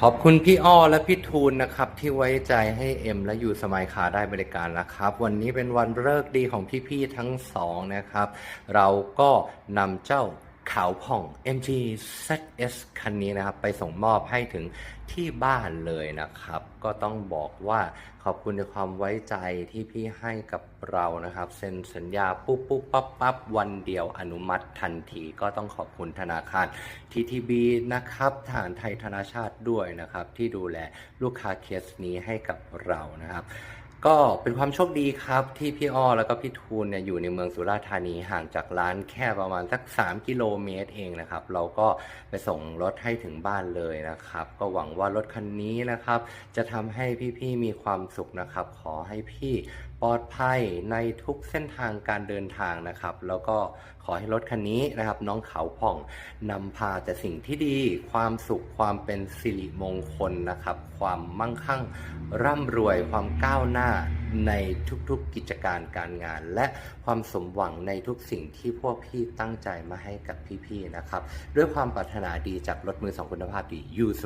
ขอบคุณพี่อ้อและพี่ทูนนะครับ ที่ไว้ใจให้เอ็มและอยู่สมัยคาได้บริการนะครับ วันนี้เป็นวันเลิกดีของพี่ๆทั้งสองนะครับ เราก็นำเจ้า ขาวผ่อง MG ZS คันนี้นะครับ ไปส่งมอบให้ถึงที่บ้านเลยนะครับ ก็ต้องบอกว่าขอบคุณในความไว้ใจที่พี่ให้กับเรานะครับ เซ็นสัญญาปุ๊บปุ๊บปั๊บปั๊บวันเดียวอนุมัติทันที ก็ต้องขอบคุณธนาคาร TTB นะครับทหารไทยธนาชาติด้วยนะครับ ที่ดูแลลูกค้าเคสนี้ให้กับเรานะครับ ก็เป็นความโชคดีครับ ที่พี่อ้อแล้วก็พี่ทูนเนี่ยอยู่ในเมืองสุราษฎร์ธานีห่างจากร้านแค่ประมาณสัก 3 กิโลเมตรเองนะครับ เราก็ไปส่งรถให้ถึงบ้านเลยนะครับ ก็หวังว่ารถคันนี้นะครับ จะทำให้พี่ๆมีความสุขนะครับ ขอให้พี่ปลอดภัยในทุกเส้นทางการเดินทางนะครับ แล้วก็ขอให้รถคันนี้นะครับ น้องเขาผ่องนำพาแต่สิ่งที่ดี ความสุขความเป็นสิริมงคลนะครับ ความมั่งคั่งร่ำรวยความก้าวหน้าในทุกๆกิจการการงาน และความสมหวังในทุกสิ่งที่พวกพี่ตั้งใจมาให้กับพี่ๆนะครับ ด้วยความปรารถนาดีจากรถมือสองคุณภาพดียูส